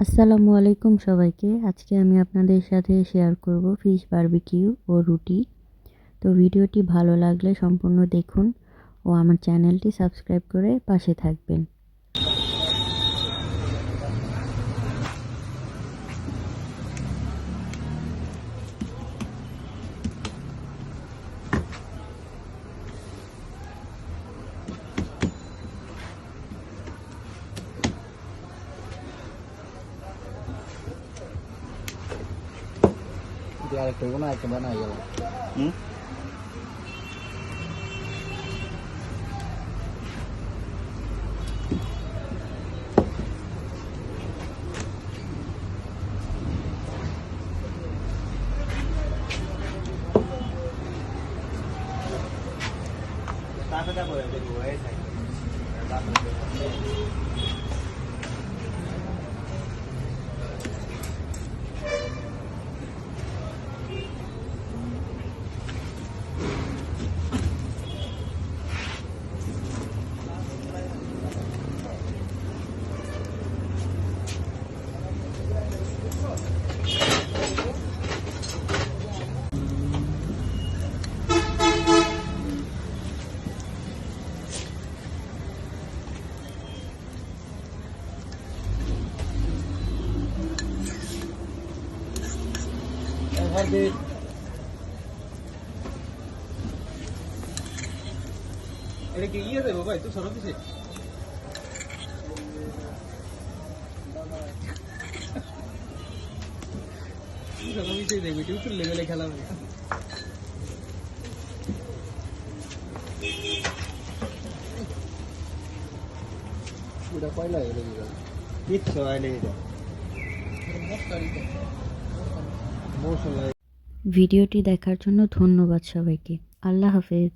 আসসালামু আলাইকুম সবাইকে। আজকে আমি আপনাদের সাথে শেয়ার করব ফিশ বারবিকিউ ও রুটি। তো ভিডিওটি ভালো লাগলে সম্পূর্ণ দেখুন ও আমার চ্যানেলটি সাবস্ক্রাইব করে পাশে থাকবেন। là kiểu này cái bên này rồi ừ? ta có ra bởi vì đuổi thầy ta có এটা কি ইয়ে দেবো ভাই? তুই সরো দিছে? সরো দিছে দেখবি তুই উত্তর লেভেলে খেলা হবে। পুরা কয়লা এলে দিবা কিচ্ছু আইলে এটা। মশলা ভিডিওটি দেখার জন্য ধন্যবাদ সবাইকে। আল্লাহ হাফেজ।